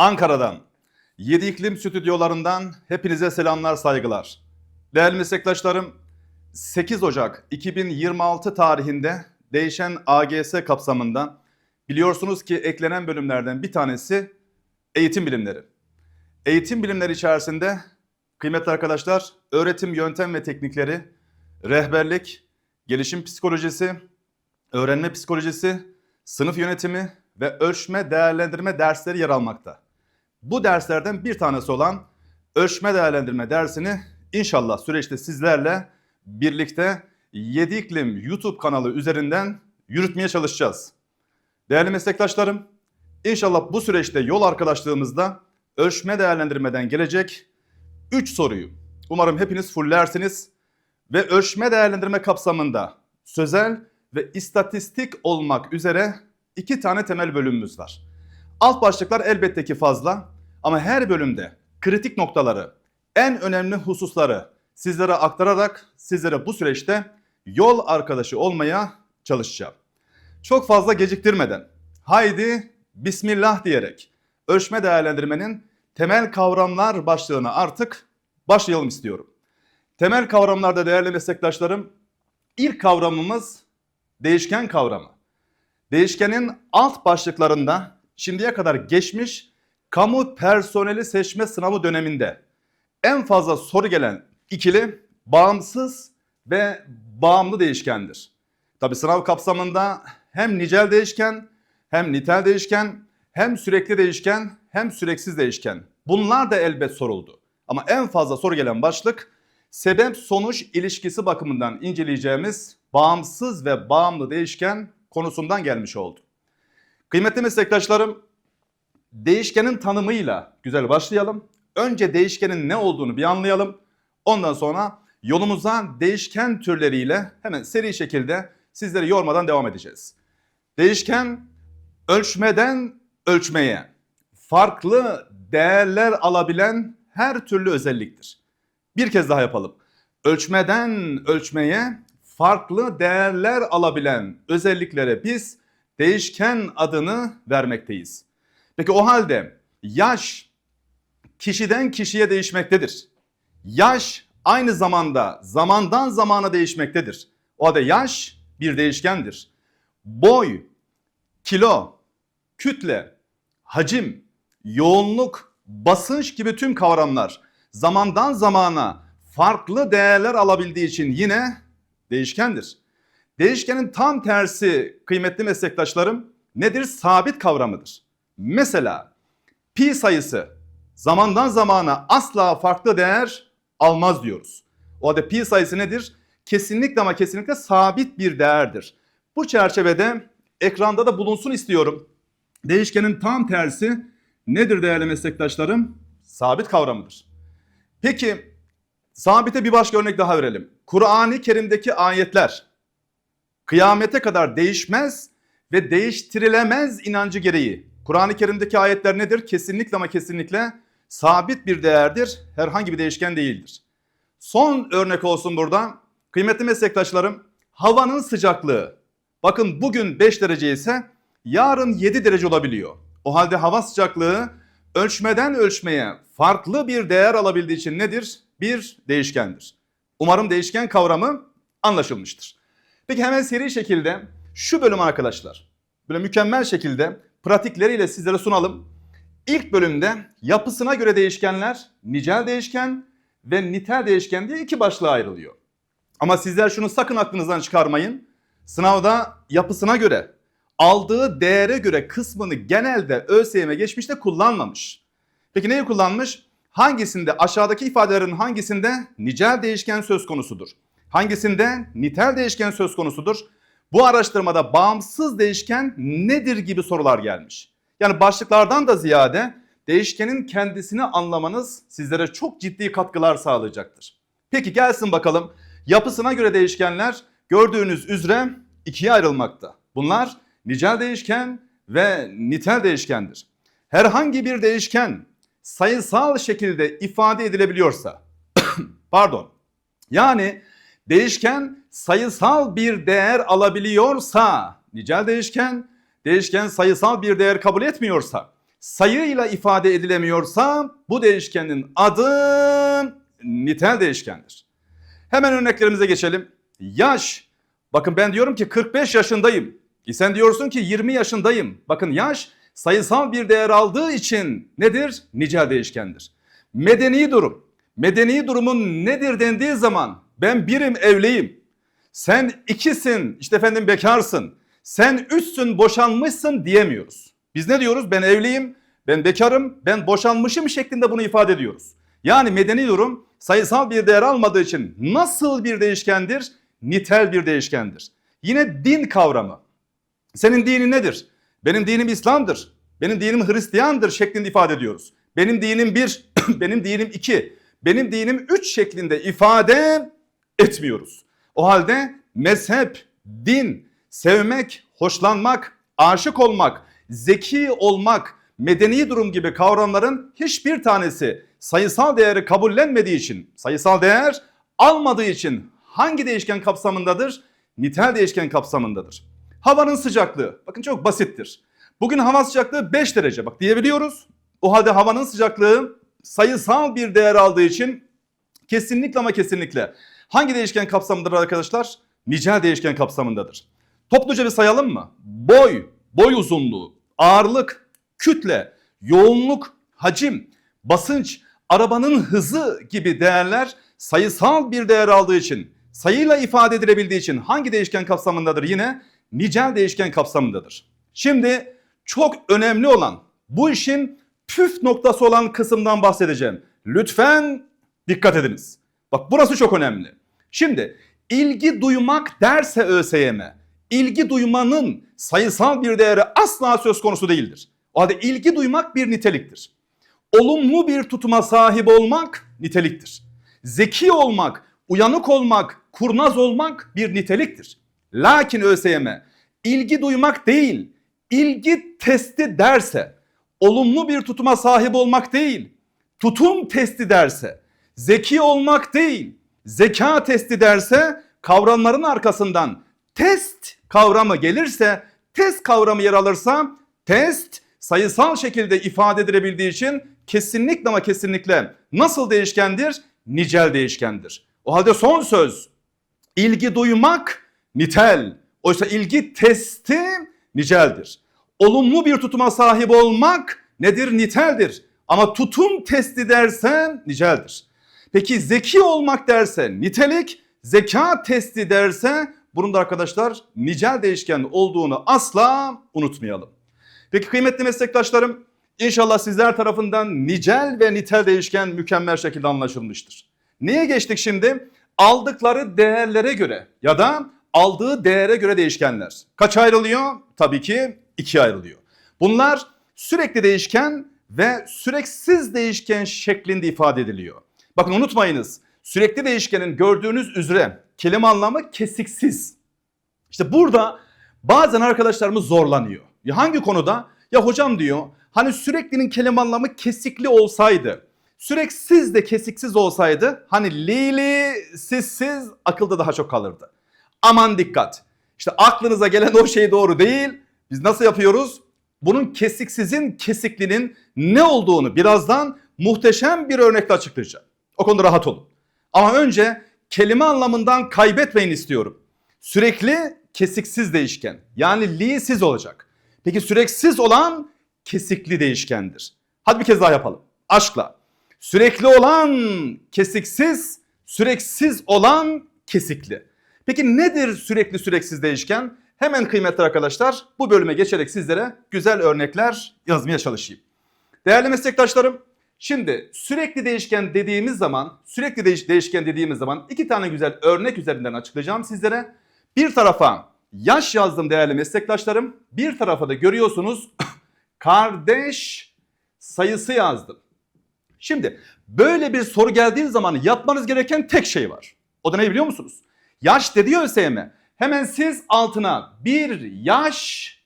Ankara'dan, Yedi İklim Stüdyolarından hepinize selamlar, saygılar. Değerli meslektaşlarım, 8 Ocak 2026 tarihinde değişen AGS kapsamında biliyorsunuz ki eklenen bölümlerden bir tanesi eğitim bilimleri. Eğitim bilimleri içerisinde kıymetli arkadaşlar öğretim yöntem ve teknikleri, rehberlik, gelişim psikolojisi, öğrenme psikolojisi, sınıf yönetimi ve ölçme değerlendirme dersleri yer almakta. Bu derslerden bir tanesi olan ölçme değerlendirme dersini inşallah süreçte sizlerle birlikte 7 İklim YouTube kanalı üzerinden yürütmeye çalışacağız. Değerli meslektaşlarım, inşallah bu süreçte yol arkadaşlığımızda ölçme değerlendirmeden gelecek 3 soruyu umarım hepiniz fullersiniz ve ölçme değerlendirme kapsamında sözel ve istatistik olmak üzere iki tane temel bölümümüz var. Alt başlıklar elbette ki fazla ama her bölümde kritik noktaları, en önemli hususları sizlere aktararak sizlere bu süreçte yol arkadaşı olmaya çalışacağım. Çok fazla geciktirmeden haydi bismillah diyerek ölçme değerlendirmenin temel kavramlar başlığına artık başlayalım istiyorum. Temel kavramlarda değerli meslektaşlarım ilk kavramımız değişken kavramı. Değişkenin alt başlıklarında şimdiye kadar geçmiş kamu personeli seçme sınavı döneminde en fazla soru gelen ikili bağımsız ve bağımlı değişkendir. Tabi sınav kapsamında hem nicel değişken, hem nitel değişken, hem sürekli değişken, hem süreksiz değişken. Bunlar da elbet soruldu. Ama en fazla soru gelen başlık sebep sonuç ilişkisi bakımından inceleyeceğimiz bağımsız ve bağımlı değişken konusundan gelmiş oldu. Kıymetli meslektaşlarım, değişkenin tanımıyla güzel başlayalım. Önce değişkenin ne olduğunu bir anlayalım. Ondan sonra yolumuza değişken türleriyle hemen seri şekilde sizleri yormadan devam edeceğiz. Değişken ölçmeden ölçmeye farklı değerler alabilen her türlü özelliktir. Bir kez daha yapalım. Ölçmeden ölçmeye farklı değerler alabilen özelliklere biz değişken adını vermekteyiz. Peki o halde yaş kişiden kişiye değişmektedir. Yaş aynı zamanda zamandan zamana değişmektedir. O halde yaş bir değişkendir. Boy, kilo, kütle, hacim, yoğunluk, basınç gibi tüm kavramlar zamandan zamana farklı değerler alabildiği için yine değişkendir. Değişkenin tam tersi kıymetli meslektaşlarım nedir? Sabit kavramıdır. Mesela pi sayısı zamandan zamana asla farklı değer almaz diyoruz. O halde pi sayısı nedir? Kesinlikle ama kesinlikle sabit bir değerdir. Bu çerçevede ekranda da bulunsun istiyorum. Değişkenin tam tersi nedir değerli meslektaşlarım? Sabit kavramıdır. Peki sabite bir başka örnek daha verelim. Kur'an-ı Kerim'deki ayetler kıyamete kadar değişmez ve değiştirilemez inancı gereği. Kur'an-ı Kerim'deki ayetler nedir? Kesinlikle ama kesinlikle sabit bir değerdir. Herhangi bir değişken değildir. Son örnek olsun burada. Kıymetli meslektaşlarım, havanın sıcaklığı. Bakın bugün 5 derece ise yarın 7 derece olabiliyor. O halde hava sıcaklığı ölçmeden ölçmeye farklı bir değer alabildiği için nedir? Bir değişkendir. Umarım değişken kavramı anlaşılmıştır. Peki hemen seri şekilde şu bölüm arkadaşlar böyle mükemmel şekilde pratikleriyle sizlere sunalım. İlk bölümde yapısına göre değişkenler nicel değişken ve nitel değişken diye iki başlığa ayrılıyor. Ama sizler şunu sakın aklınızdan çıkarmayın. Sınavda yapısına göre aldığı değere göre kısmını genelde ÖSYM geçmişte kullanmamış. Peki neyi kullanmış? Hangisinde aşağıdaki ifadelerin hangisinde nicel değişken söz konusudur? Hangisinde nitel değişken söz konusudur? Bu araştırmada bağımsız değişken nedir gibi sorular gelmiş. Yani başlıklardan da ziyade değişkenin kendisini anlamanız sizlere çok ciddi katkılar sağlayacaktır. Peki gelsin bakalım yapısına göre değişkenler gördüğünüz üzere ikiye ayrılmakta. Bunlar nicel değişken ve nitel değişkendir. Herhangi bir değişken sayısal şekilde ifade edilebiliyorsa pardon yani değişken sayısal bir değer alabiliyorsa nicel değişken değişken sayısal bir değer kabul etmiyorsa sayıyla ifade edilemiyorsa bu değişkenin adı nitel değişkendir. Hemen örneklerimize geçelim. Yaş. Bakın ben diyorum ki 45 yaşındayım. E sen diyorsun ki 20 yaşındayım. Bakın yaş sayısal bir değer aldığı için nedir? Nicel değişkendir. Medeni durum. Medeni durumun nedir dendiği zaman ben birim evliyim. Sen ikisin işte efendim bekarsın. Sen üçsün boşanmışsın diyemiyoruz. Biz ne diyoruz? Ben evliyim, ben bekarım, ben boşanmışım şeklinde bunu ifade ediyoruz. Yani medeni durum sayısal bir değer almadığı için nasıl bir değişkendir? Nitel bir değişkendir. Yine din kavramı. Senin dinin nedir? Benim dinim İslam'dır. Benim dinim Hristiyandır şeklinde ifade ediyoruz. Benim dinim bir, benim dinim iki, benim dinim üç şeklinde ifade etmiyoruz. O halde mezhep, din, sevmek, hoşlanmak, aşık olmak, zeki olmak, medeni durum gibi kavramların hiçbir tanesi sayısal değeri kabullenmediği için, sayısal değer almadığı için hangi değişken kapsamındadır? Nitel değişken kapsamındadır. Havanın sıcaklığı, bakın çok basittir. Bugün hava sıcaklığı 5 derece bak diyebiliyoruz. O halde havanın sıcaklığı sayısal bir değer aldığı için kesinlikle ama kesinlikle hangi değişken kapsamındadır arkadaşlar? Nicel değişken kapsamındadır. Topluca bir sayalım mı? Boy, boy uzunluğu, ağırlık, kütle, yoğunluk, hacim, basınç, arabanın hızı gibi değerler sayısal bir değer aldığı için, sayıyla ifade edilebildiği için hangi değişken kapsamındadır? Yine nicel değişken kapsamındadır. Şimdi çok önemli olan bu işin püf noktası olan kısımdan bahsedeceğim. Lütfen dikkat ediniz. Bak burası çok önemli. Şimdi ilgi duymak derse ÖSYM, ilgi duymanın sayısal bir değeri asla söz konusu değildir. O halde ilgi duymak bir niteliktir. Olumlu bir tutuma sahip olmak niteliktir. Zeki olmak, uyanık olmak, kurnaz olmak bir niteliktir. Lakin ÖSYM ilgi duymak değil, ilgi testi derse, olumlu bir tutuma sahip olmak değil, tutum testi derse, zeki olmak değil, zeka testi derse kavramların arkasından test kavramı gelirse, test kavramı yer alırsa test sayısal şekilde ifade edilebildiği için kesinlikle ama kesinlikle nasıl değişkendir? Nicel değişkendir. O halde son söz ilgi duymak nitel. Oysa ilgi testi niceldir. Olumlu bir tutuma sahip olmak nedir? Niteldir. Ama tutum testi dersen niceldir. Peki zeki olmak derse nitelik, zeka testi derse bunun da arkadaşlar nicel değişken olduğunu asla unutmayalım. Peki kıymetli meslektaşlarım inşallah sizler tarafından nicel ve nitel değişken mükemmel şekilde anlaşılmıştır. Neye geçtik şimdi? Aldıkları değerlere göre ya da aldığı değere göre değişkenler. Kaç ayrılıyor? Tabii ki ikiye ayrılıyor. Bunlar sürekli değişken ve süreksiz değişken şeklinde ifade ediliyor. Bakın unutmayınız sürekli değişkenin gördüğünüz üzere kelime anlamı kesiksiz. İşte burada bazen arkadaşlarımız zorlanıyor. Ya hangi konuda? Ya hocam diyor hani süreklinin kelime anlamı kesikli olsaydı, süreksiz de kesiksiz olsaydı hani lili sizsiz akılda daha çok kalırdı. Aman dikkat. İşte aklınıza gelen o şey doğru değil. Biz nasıl yapıyoruz? Bunun kesiksizin kesiklinin ne olduğunu birazdan muhteşem bir örnekle açıklayacağım. O konuda rahat olun. Ama önce kelime anlamından kaybetmeyin istiyorum. Sürekli kesiksiz değişken yani li'siz olacak. Peki süreksiz olan kesikli değişkendir. Hadi bir kez daha yapalım. Aşkla. Sürekli olan kesiksiz, süreksiz olan kesikli. Peki nedir sürekli süreksiz değişken? Hemen kıymetli arkadaşlar bu bölüme geçerek sizlere güzel örnekler yazmaya çalışayım. Değerli meslektaşlarım şimdi sürekli değişken dediğimiz zaman sürekli değiş değişken dediğimiz zaman iki tane güzel örnek üzerinden açıklayacağım sizlere. Bir tarafa yaş yazdım değerli meslektaşlarım. Bir tarafa da görüyorsunuz kardeş sayısı yazdım. Şimdi böyle bir soru geldiği zaman yapmanız gereken tek şey var. O da ne biliyor musunuz? Yaş dedi ya ÖSYM. Hemen siz altına bir yaş,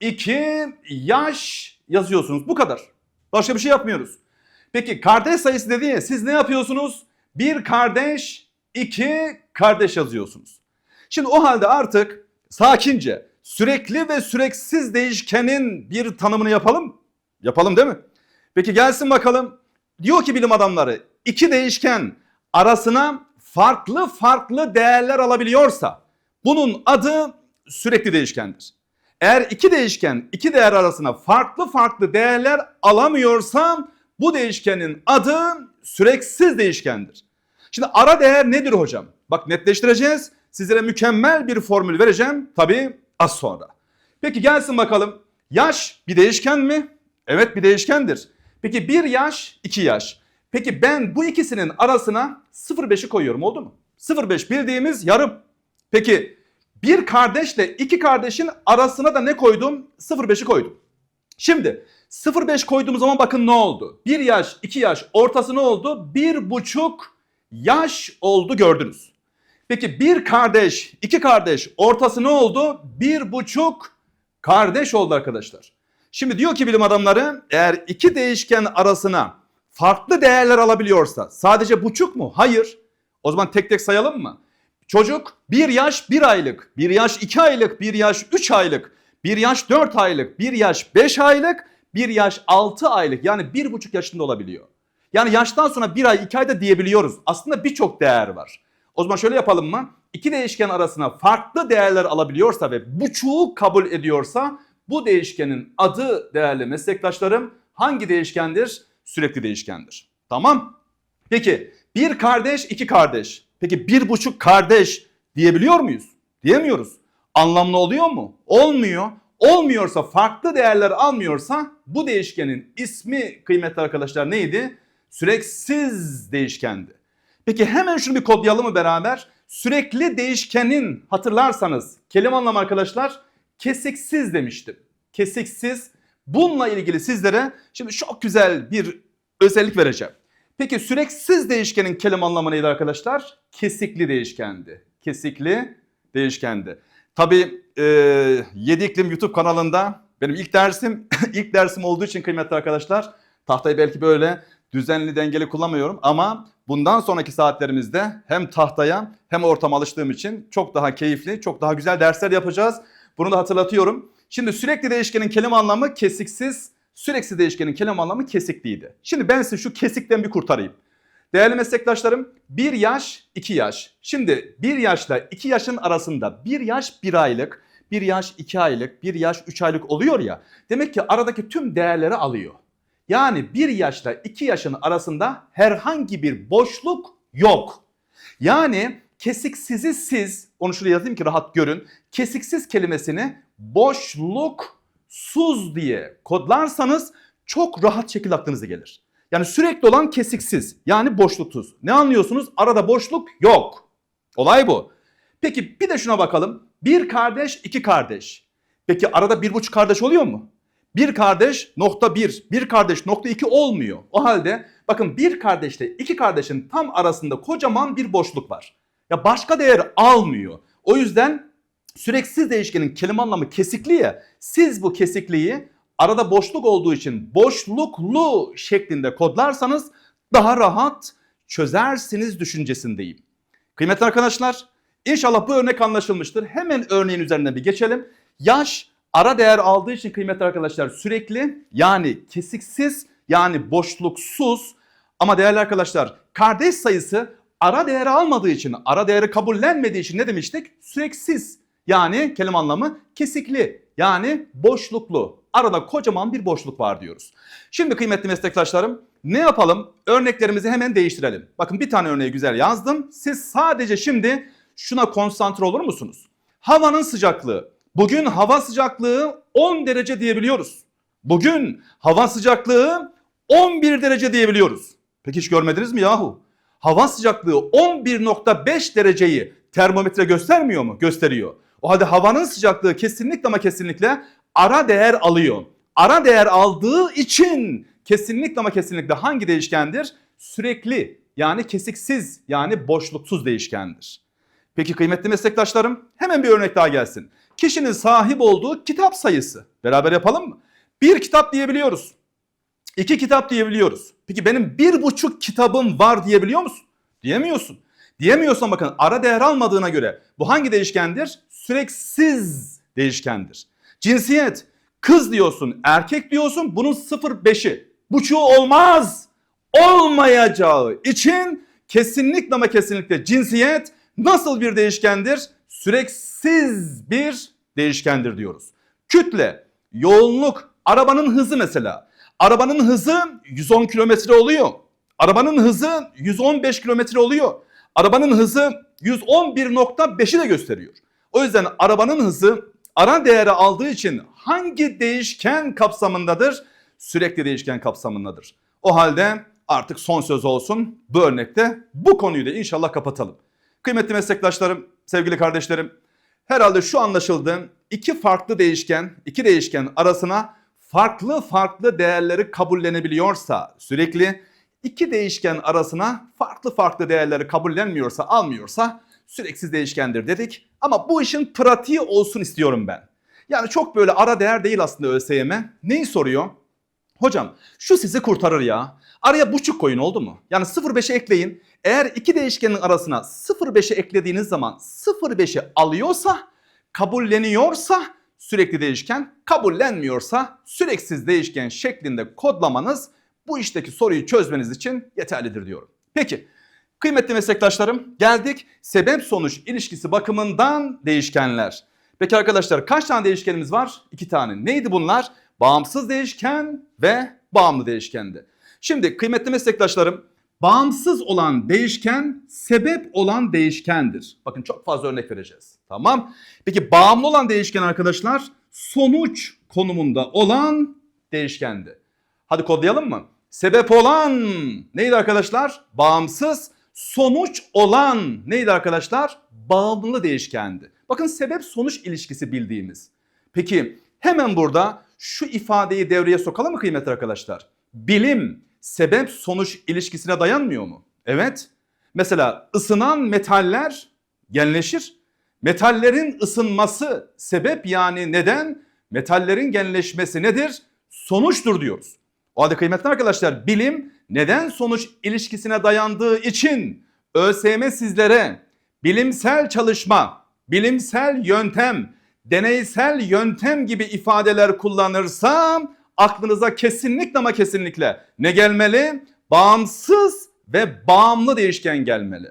iki yaş yazıyorsunuz. Bu kadar. Başka bir şey yapmıyoruz. Peki kardeş sayısı dedi ya siz ne yapıyorsunuz? Bir kardeş, iki kardeş yazıyorsunuz. Şimdi o halde artık sakince sürekli ve süreksiz değişkenin bir tanımını yapalım. Yapalım değil mi? Peki gelsin bakalım. Diyor ki bilim adamları iki değişken arasına farklı farklı değerler alabiliyorsa bunun adı sürekli değişkendir. Eğer iki değişken iki değer arasına farklı farklı değerler alamıyorsa bu değişkenin adı süreksiz değişkendir. Şimdi ara değer nedir hocam? Bak netleştireceğiz. Sizlere mükemmel bir formül vereceğim tabii az sonra. Peki gelsin bakalım. Yaş bir değişken mi? Evet bir değişkendir. Peki bir yaş, iki yaş. Peki ben bu ikisinin arasına 0,5'i koyuyorum oldu mu? 0,5 bildiğimiz yarım. Peki bir kardeşle iki kardeşin arasına da ne koydum? 0,5'i koydum. Şimdi 0,5 koyduğum zaman bakın ne oldu? 1 yaş, 2 yaş ortası ne oldu? 1,5 yaş oldu gördünüz. Peki bir kardeş, iki kardeş ortası ne oldu? 1,5 kardeş oldu arkadaşlar. Şimdi diyor ki bilim adamları eğer iki değişken arasına farklı değerler alabiliyorsa sadece buçuk mu? Hayır. O zaman tek tek sayalım mı? Çocuk bir yaş bir aylık, bir yaş iki aylık, bir yaş üç aylık, bir yaş dört aylık, bir yaş beş aylık, bir yaş altı aylık yani bir buçuk yaşında olabiliyor. Yani yaştan sonra bir ay iki ayda diyebiliyoruz. Aslında birçok değer var. O zaman şöyle yapalım mı? İki değişken arasına farklı değerler alabiliyorsa ve buçuğu kabul ediyorsa bu değişkenin adı değerli meslektaşlarım hangi değişkendir? Sürekli değişkendir. Tamam. Peki bir kardeş iki kardeş. Peki bir buçuk kardeş diyebiliyor muyuz? Diyemiyoruz. Anlamlı oluyor mu? Olmuyor. Olmuyorsa farklı değerler almıyorsa bu değişkenin ismi kıymetli arkadaşlar neydi? Süreksiz değişkendi. Peki hemen şunu bir kodlayalım mı beraber? Sürekli değişkenin hatırlarsanız kelime anlamı arkadaşlar kesiksiz demiştim. Kesiksiz. Bununla ilgili sizlere şimdi çok güzel bir özellik vereceğim. Peki süreksiz değişkenin kelime anlamı neydi arkadaşlar? Kesikli değişkendi. Kesikli değişkendi. Tabii e, 7 iklim YouTube kanalında benim ilk dersim ilk dersim olduğu için kıymetli arkadaşlar tahtayı belki böyle düzenli dengeli kullanmıyorum ama bundan sonraki saatlerimizde hem tahtaya hem ortama alıştığım için çok daha keyifli, çok daha güzel dersler yapacağız. Bunu da hatırlatıyorum. Şimdi sürekli değişkenin kelime anlamı kesiksiz, sürekli değişkenin kelime anlamı kesikliydi. Şimdi ben size şu kesikten bir kurtarayım. Değerli meslektaşlarım 1 yaş 2 yaş. Şimdi 1 yaşla 2 yaşın arasında 1 yaş 1 aylık, 1 yaş 2 aylık, 1 yaş 3 aylık oluyor ya. Demek ki aradaki tüm değerleri alıyor. Yani 1 yaşla 2 yaşın arasında herhangi bir boşluk yok. Yani kesiksizi siz, onu şuraya yazayım ki rahat görün. Kesiksiz kelimesini boşluksuz diye kodlarsanız çok rahat şekilde aklınıza gelir. Yani sürekli olan kesiksiz yani boşluksuz. Ne anlıyorsunuz? Arada boşluk yok. Olay bu. Peki bir de şuna bakalım. Bir kardeş, iki kardeş. Peki arada bir buçuk kardeş oluyor mu? Bir kardeş nokta bir, bir kardeş nokta iki olmuyor. O halde bakın bir kardeşle iki kardeşin tam arasında kocaman bir boşluk var. Ya başka değer almıyor. O yüzden süreksiz değişkenin kelime anlamı kesikli ya. Siz bu kesikliği arada boşluk olduğu için boşluklu şeklinde kodlarsanız daha rahat çözersiniz düşüncesindeyim. Kıymetli arkadaşlar inşallah bu örnek anlaşılmıştır. Hemen örneğin üzerinden bir geçelim. Yaş ara değer aldığı için kıymetli arkadaşlar sürekli yani kesiksiz yani boşluksuz ama değerli arkadaşlar kardeş sayısı ara değeri almadığı için ara değeri kabullenmediği için ne demiştik? Süreksiz yani kelime anlamı kesikli yani boşluklu. Arada kocaman bir boşluk var diyoruz. Şimdi kıymetli meslektaşlarım ne yapalım? Örneklerimizi hemen değiştirelim. Bakın bir tane örneği güzel yazdım. Siz sadece şimdi şuna konsantre olur musunuz? Havanın sıcaklığı. Bugün hava sıcaklığı 10 derece diyebiliyoruz. Bugün hava sıcaklığı 11 derece diyebiliyoruz. Peki hiç görmediniz mi yahu? Hava sıcaklığı 11.5 dereceyi termometre göstermiyor mu? Gösteriyor. O halde havanın sıcaklığı kesinlikle ama kesinlikle ara değer alıyor. Ara değer aldığı için kesinlikle ama kesinlikle hangi değişkendir? Sürekli yani kesiksiz yani boşluksuz değişkendir. Peki kıymetli meslektaşlarım hemen bir örnek daha gelsin. Kişinin sahip olduğu kitap sayısı. Beraber yapalım mı? Bir kitap diyebiliyoruz. İki kitap diyebiliyoruz. Peki benim bir buçuk kitabım var diyebiliyor musun? Diyemiyorsun. Diyemiyorsan bakın ara değer almadığına göre bu hangi değişkendir? Süreksiz değişkendir. Cinsiyet. Kız diyorsun, erkek diyorsun bunun 0.5'i. Buçuğu olmaz. Olmayacağı için kesinlikle ama kesinlikle cinsiyet nasıl bir değişkendir? Süreksiz bir değişkendir diyoruz. Kütle, yoğunluk, arabanın hızı mesela. Arabanın hızı 110 kilometre oluyor. Arabanın hızı 115 kilometre oluyor. Arabanın hızı 111.5'i de gösteriyor. O yüzden arabanın hızı ara değeri aldığı için hangi değişken kapsamındadır? Sürekli değişken kapsamındadır. O halde artık son söz olsun. Bu örnekte bu konuyu da inşallah kapatalım. Kıymetli meslektaşlarım, sevgili kardeşlerim, herhalde şu anlaşıldı. İki farklı değişken, iki değişken arasına farklı farklı değerleri kabullenebiliyorsa sürekli iki değişken arasına farklı farklı değerleri kabullenmiyorsa, almıyorsa süreksiz değişkendir dedik. Ama bu işin pratiği olsun istiyorum ben. Yani çok böyle ara değer değil aslında ÖSYM. Neyi soruyor? Hocam şu sizi kurtarır ya. Araya buçuk koyun oldu mu? Yani 0.5'e ekleyin. Eğer iki değişkenin arasına 0.5'e eklediğiniz zaman 0.5'i alıyorsa, kabulleniyorsa sürekli değişken, kabullenmiyorsa süreksiz değişken şeklinde kodlamanız bu işteki soruyu çözmeniz için yeterlidir diyorum. Peki kıymetli meslektaşlarım geldik sebep sonuç ilişkisi bakımından değişkenler. Peki arkadaşlar kaç tane değişkenimiz var? İki tane. Neydi bunlar? Bağımsız değişken ve bağımlı değişkendi. Şimdi kıymetli meslektaşlarım bağımsız olan değişken sebep olan değişkendir. Bakın çok fazla örnek vereceğiz. Tamam. Peki bağımlı olan değişken arkadaşlar sonuç konumunda olan değişkendi. Hadi kodlayalım mı? Sebep olan neydi arkadaşlar? Bağımsız. Sonuç olan neydi arkadaşlar? Bağımlı değişkendi. Bakın sebep sonuç ilişkisi bildiğimiz. Peki hemen burada şu ifadeyi devreye sokalım mı kıymetli arkadaşlar? Bilim sebep sonuç ilişkisine dayanmıyor mu? Evet. Mesela ısınan metaller genleşir. Metallerin ısınması sebep yani neden? Metallerin genleşmesi nedir? Sonuçtur diyoruz. O halde kıymetli arkadaşlar bilim neden sonuç ilişkisine dayandığı için ÖSYM sizlere bilimsel çalışma, bilimsel yöntem, deneysel yöntem gibi ifadeler kullanırsam aklınıza kesinlikle ama kesinlikle ne gelmeli? Bağımsız ve bağımlı değişken gelmeli.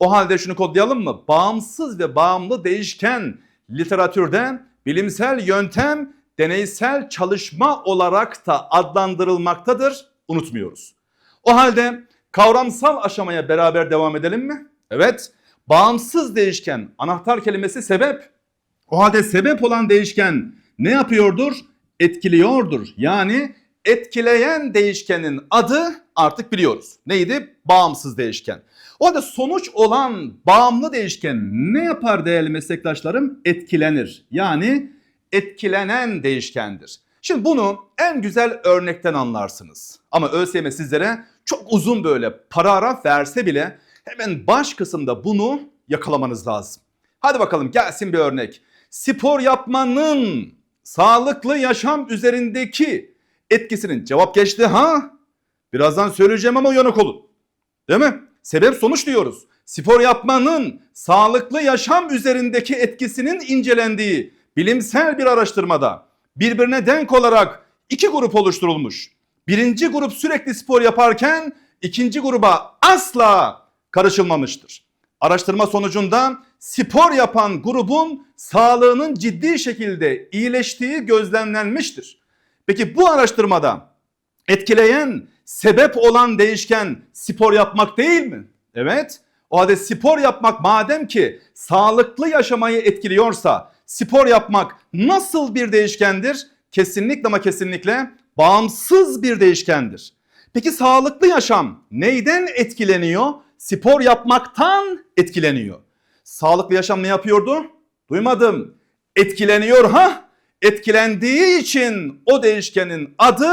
O halde şunu kodlayalım mı? Bağımsız ve bağımlı değişken literatürde bilimsel yöntem deneysel çalışma olarak da adlandırılmaktadır. Unutmuyoruz. O halde kavramsal aşamaya beraber devam edelim mi? Evet. Bağımsız değişken anahtar kelimesi sebep. O halde sebep olan değişken ne yapıyordur? Etkiliyordur. Yani etkileyen değişkenin adı artık biliyoruz. Neydi? Bağımsız değişken. O halde sonuç olan bağımlı değişken ne yapar değerli meslektaşlarım? Etkilenir. Yani etkilenen değişkendir. Şimdi bunu en güzel örnekten anlarsınız. Ama ÖSYM sizlere çok uzun böyle paragraf verse bile hemen baş kısımda bunu yakalamanız lazım. Hadi bakalım gelsin bir örnek. Spor yapmanın sağlıklı yaşam üzerindeki etkisinin cevap geçti ha? Birazdan söyleyeceğim ama uyanık olun. Değil mi? Sebep sonuç diyoruz. Spor yapmanın sağlıklı yaşam üzerindeki etkisinin incelendiği bilimsel bir araştırmada birbirine denk olarak iki grup oluşturulmuş. Birinci grup sürekli spor yaparken ikinci gruba asla karışılmamıştır. Araştırma sonucunda spor yapan grubun sağlığının ciddi şekilde iyileştiği gözlemlenmiştir. Peki bu araştırmada etkileyen, sebep olan değişken spor yapmak değil mi? Evet. O halde spor yapmak madem ki sağlıklı yaşamayı etkiliyorsa spor yapmak nasıl bir değişkendir? Kesinlikle ama kesinlikle bağımsız bir değişkendir. Peki sağlıklı yaşam neyden etkileniyor? Spor yapmaktan etkileniyor. Sağlıklı yaşam ne yapıyordu? Duymadım. Etkileniyor ha? Etkilendiği için o değişkenin adı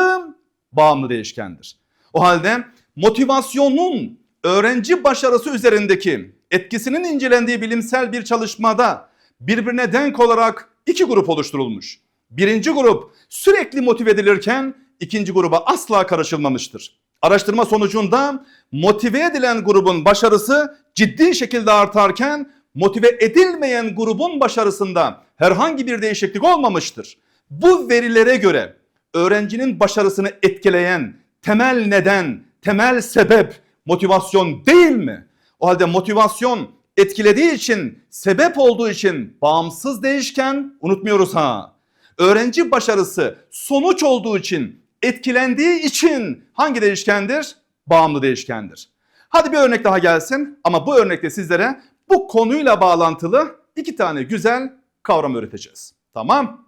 bağımlı değişkendir. O halde motivasyonun öğrenci başarısı üzerindeki etkisinin incelendiği bilimsel bir çalışmada birbirine denk olarak iki grup oluşturulmuş. Birinci grup sürekli motive edilirken ikinci gruba asla karışılmamıştır. Araştırma sonucunda motive edilen grubun başarısı ciddi şekilde artarken motive edilmeyen grubun başarısında herhangi bir değişiklik olmamıştır. Bu verilere göre öğrencinin başarısını etkileyen temel neden, temel sebep motivasyon değil mi? O halde motivasyon etkilediği için, sebep olduğu için bağımsız değişken unutmuyoruz ha. Öğrenci başarısı sonuç olduğu için, etkilendiği için hangi değişkendir? Bağımlı değişkendir. Hadi bir örnek daha gelsin ama bu örnekte sizlere bu konuyla bağlantılı iki tane güzel kavram öğreteceğiz. Tamam?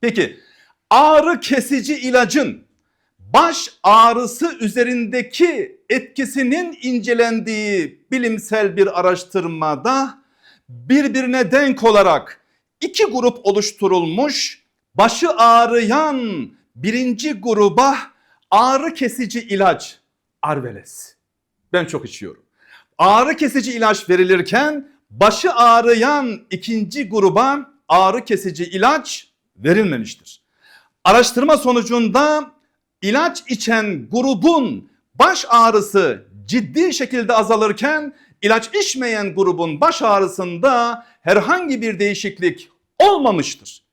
Peki ağrı kesici ilacın baş ağrısı üzerindeki etkisinin incelendiği bilimsel bir araştırmada birbirine denk olarak iki grup oluşturulmuş. Başı ağrıyan birinci gruba ağrı kesici ilaç Arveles. Ben çok içiyorum. Ağrı kesici ilaç verilirken başı ağrıyan ikinci gruba ağrı kesici ilaç verilmemiştir. Araştırma sonucunda ilaç içen grubun baş ağrısı ciddi şekilde azalırken ilaç içmeyen grubun baş ağrısında herhangi bir değişiklik olmamıştır.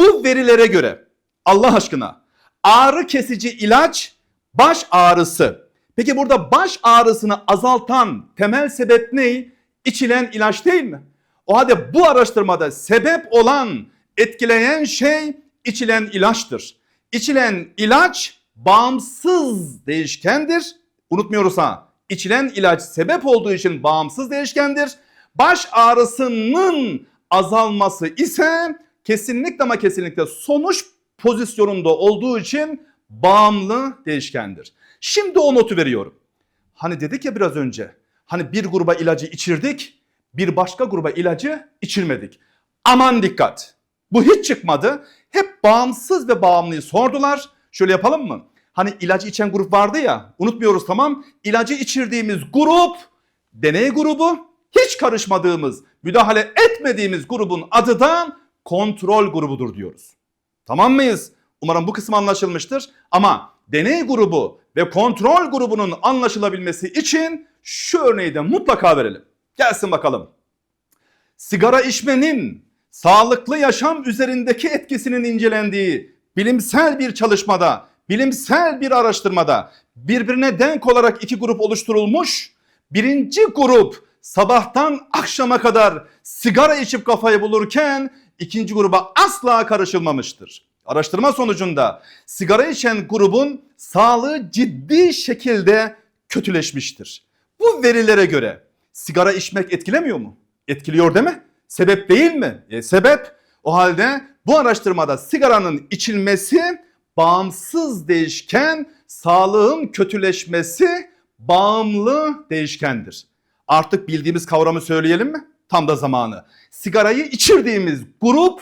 Bu verilere göre Allah aşkına ağrı kesici ilaç baş ağrısı. Peki burada baş ağrısını azaltan temel sebep ne? İçilen ilaç değil mi? O halde bu araştırmada sebep olan, etkileyen şey içilen ilaçtır. İçilen ilaç bağımsız değişkendir. Unutmuyoruz ha. İçilen ilaç sebep olduğu için bağımsız değişkendir. Baş ağrısının azalması ise kesinlikle ama kesinlikle sonuç pozisyonunda olduğu için bağımlı değişkendir. Şimdi o notu veriyorum. Hani dedik ya biraz önce. Hani bir gruba ilacı içirdik, bir başka gruba ilacı içirmedik. Aman dikkat. Bu hiç çıkmadı. Hep bağımsız ve bağımlıyı sordular. Şöyle yapalım mı? Hani ilacı içen grup vardı ya. Unutmuyoruz tamam. İlacı içirdiğimiz grup deney grubu. Hiç karışmadığımız, müdahale etmediğimiz grubun adı da kontrol grubudur diyoruz. Tamam mıyız? Umarım bu kısım anlaşılmıştır. Ama deney grubu ve kontrol grubunun anlaşılabilmesi için şu örneği de mutlaka verelim. Gelsin bakalım. Sigara içmenin sağlıklı yaşam üzerindeki etkisinin incelendiği bilimsel bir çalışmada, bilimsel bir araştırmada birbirine denk olarak iki grup oluşturulmuş. Birinci grup sabahtan akşama kadar sigara içip kafayı bulurken ikinci gruba asla karışılmamıştır. Araştırma sonucunda sigara içen grubun sağlığı ciddi şekilde kötüleşmiştir. Bu verilere göre sigara içmek etkilemiyor mu? Etkiliyor değil mi? Sebep değil mi? E, sebep. O halde bu araştırmada sigaranın içilmesi bağımsız değişken, sağlığın kötüleşmesi bağımlı değişkendir. Artık bildiğimiz kavramı söyleyelim mi? Tam da zamanı. Sigarayı içirdiğimiz grup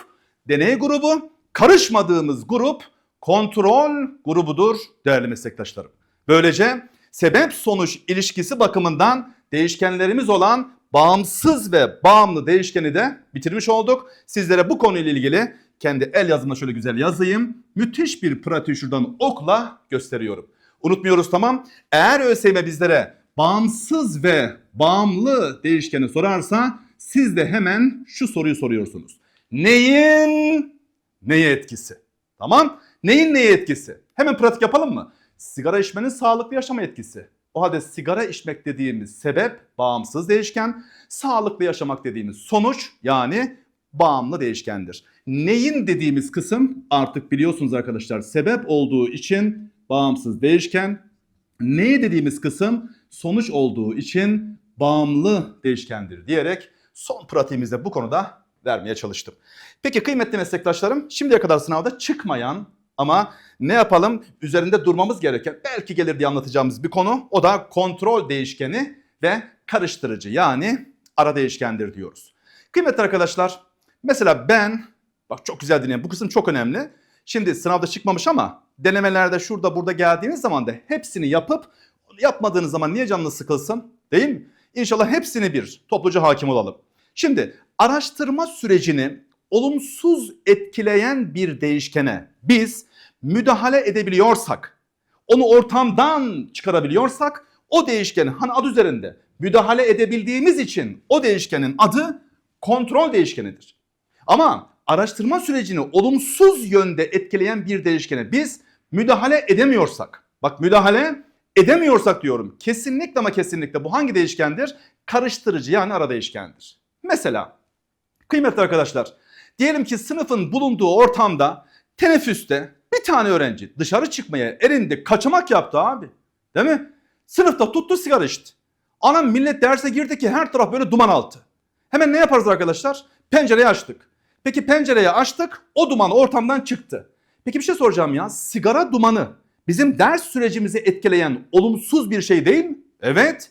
deney grubu, karışmadığımız grup kontrol grubudur değerli meslektaşlarım. Böylece sebep sonuç ilişkisi bakımından değişkenlerimiz olan bağımsız ve bağımlı değişkeni de bitirmiş olduk. Sizlere bu konuyla ilgili kendi el yazımla şöyle güzel yazayım. Müthiş bir pratiği şuradan okla gösteriyorum. Unutmuyoruz tamam. Eğer ÖSYM bizlere bağımsız ve bağımlı değişkeni sorarsa siz de hemen şu soruyu soruyorsunuz. Neyin neye etkisi? Tamam? Neyin neye etkisi? Hemen pratik yapalım mı? Sigara içmenin sağlıklı yaşama etkisi. O halde sigara içmek dediğimiz sebep bağımsız değişken, sağlıklı yaşamak dediğimiz sonuç yani bağımlı değişkendir. Neyin dediğimiz kısım artık biliyorsunuz arkadaşlar sebep olduğu için bağımsız değişken, neyi dediğimiz kısım sonuç olduğu için bağımlı değişkendir diyerek son pratiğimizde bu konuda vermeye çalıştım. Peki kıymetli meslektaşlarım şimdiye kadar sınavda çıkmayan ama ne yapalım üzerinde durmamız gereken belki gelir diye anlatacağımız bir konu o da kontrol değişkeni ve karıştırıcı yani ara değişkendir diyoruz. Kıymetli arkadaşlar mesela ben bak çok güzel dinleyin bu kısım çok önemli. Şimdi sınavda çıkmamış ama denemelerde şurada burada geldiğiniz zaman da hepsini yapıp yapmadığınız zaman niye canınız sıkılsın değil mi? İnşallah hepsini bir topluca hakim olalım. Şimdi araştırma sürecini olumsuz etkileyen bir değişkene biz müdahale edebiliyorsak, onu ortamdan çıkarabiliyorsak o değişkenin hani adı üzerinde müdahale edebildiğimiz için o değişkenin adı kontrol değişkenidir. Ama araştırma sürecini olumsuz yönde etkileyen bir değişkene biz müdahale edemiyorsak, bak müdahale edemiyorsak diyorum. Kesinlikle ama kesinlikle bu hangi değişkendir? Karıştırıcı yani ara değişkendir. Mesela kıymetli arkadaşlar diyelim ki sınıfın bulunduğu ortamda teneffüste bir tane öğrenci dışarı çıkmaya erindi kaçamak yaptı abi. Değil mi? Sınıfta tuttu sigara içti. Anam millet derse girdi ki her taraf böyle duman altı. Hemen ne yaparız arkadaşlar? Pencereyi açtık. Peki pencereyi açtık o duman ortamdan çıktı. Peki bir şey soracağım ya sigara dumanı bizim ders sürecimizi etkileyen olumsuz bir şey değil mi? Evet.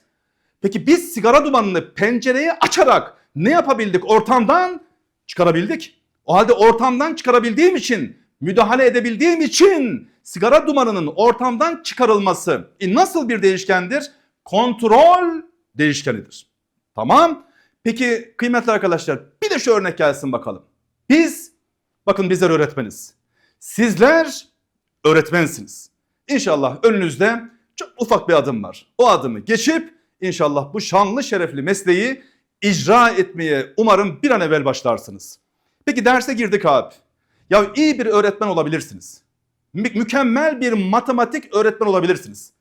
Peki biz sigara dumanını pencereyi açarak ne yapabildik ortamdan? Çıkarabildik. O halde ortamdan çıkarabildiğim için, müdahale edebildiğim için sigara dumanının ortamdan çıkarılması e, nasıl bir değişkendir? Kontrol değişkenidir. Tamam. Peki kıymetli arkadaşlar bir de şu örnek gelsin bakalım. Biz, bakın bizler öğretmeniz. Sizler öğretmensiniz. İnşallah önünüzde çok ufak bir adım var. O adımı geçip inşallah bu şanlı şerefli mesleği icra etmeye umarım bir an evvel başlarsınız. Peki derse girdik abi. Ya iyi bir öğretmen olabilirsiniz. Mü- mükemmel bir matematik öğretmen olabilirsiniz.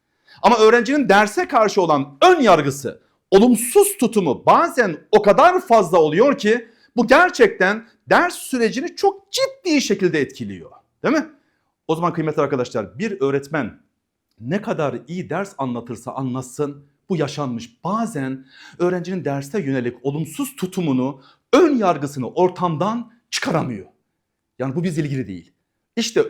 Ama öğrencinin derse karşı olan ön yargısı, olumsuz tutumu bazen o kadar fazla oluyor ki bu gerçekten ders sürecini çok ciddi şekilde etkiliyor. Değil mi? O zaman kıymetli arkadaşlar bir öğretmen ne kadar iyi ders anlatırsa anlatsın bu yaşanmış. Bazen öğrencinin derse yönelik olumsuz tutumunu, ön yargısını ortamdan çıkaramıyor. Yani bu bizle ilgili değil. İşte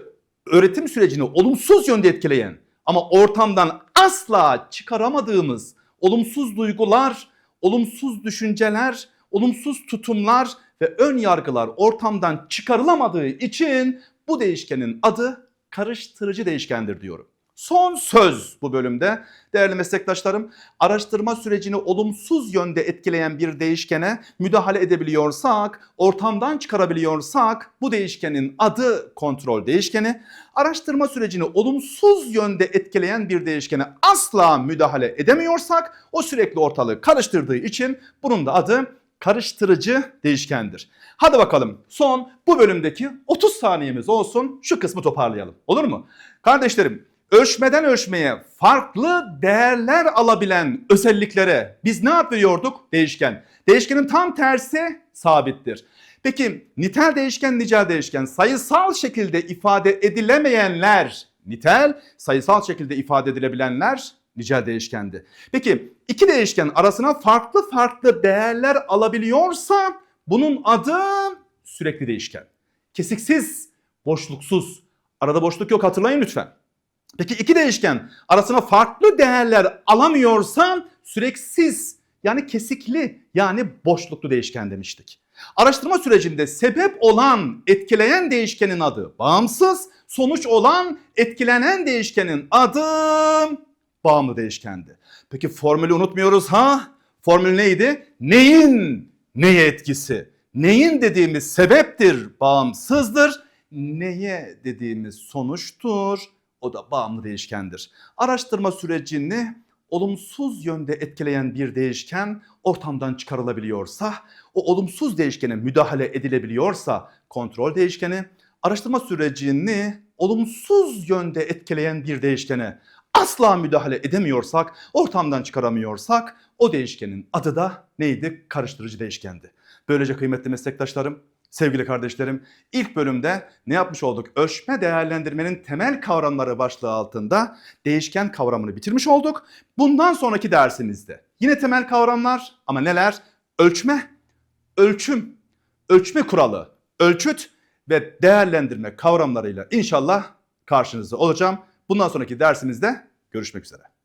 öğretim sürecini olumsuz yönde etkileyen ama ortamdan asla çıkaramadığımız olumsuz duygular, olumsuz düşünceler, olumsuz tutumlar ve ön yargılar ortamdan çıkarılamadığı için bu değişkenin adı karıştırıcı değişkendir diyorum. Son söz bu bölümde değerli meslektaşlarım araştırma sürecini olumsuz yönde etkileyen bir değişkene müdahale edebiliyorsak, ortamdan çıkarabiliyorsak bu değişkenin adı kontrol değişkeni. Araştırma sürecini olumsuz yönde etkileyen bir değişkene asla müdahale edemiyorsak o sürekli ortalığı karıştırdığı için bunun da adı karıştırıcı değişkendir. Hadi bakalım son bu bölümdeki 30 saniyemiz olsun şu kısmı toparlayalım. Olur mu? Kardeşlerim ölçmeden ölçmeye farklı değerler alabilen özelliklere biz ne yapıyorduk? Değişken. Değişkenin tam tersi sabittir. Peki nitel değişken, nicel değişken sayısal şekilde ifade edilemeyenler nitel, sayısal şekilde ifade edilebilenler nicel değişkendi. Peki iki değişken arasına farklı farklı değerler alabiliyorsa bunun adı sürekli değişken. Kesiksiz, boşluksuz. Arada boşluk yok hatırlayın lütfen. Peki iki değişken arasına farklı değerler alamıyorsa süreksiz yani kesikli yani boşluklu değişken demiştik. Araştırma sürecinde sebep olan etkileyen değişkenin adı bağımsız, sonuç olan etkilenen değişkenin adı bağımlı değişkendi. Peki formülü unutmuyoruz ha? Formül neydi? Neyin neye etkisi? Neyin dediğimiz sebeptir, bağımsızdır. Neye dediğimiz sonuçtur. O da bağımlı değişkendir. Araştırma sürecini olumsuz yönde etkileyen bir değişken ortamdan çıkarılabiliyorsa, o olumsuz değişkene müdahale edilebiliyorsa kontrol değişkeni, araştırma sürecini olumsuz yönde etkileyen bir değişkene asla müdahale edemiyorsak, ortamdan çıkaramıyorsak o değişkenin adı da neydi? Karıştırıcı değişkendi. Böylece kıymetli meslektaşlarım, sevgili kardeşlerim ilk bölümde ne yapmış olduk? Ölçme değerlendirmenin temel kavramları başlığı altında değişken kavramını bitirmiş olduk. Bundan sonraki dersimizde yine temel kavramlar ama neler? Ölçme, ölçüm, ölçme kuralı, ölçüt ve değerlendirme kavramlarıyla inşallah karşınızda olacağım. Bundan sonraki dersimizde görüşmek üzere.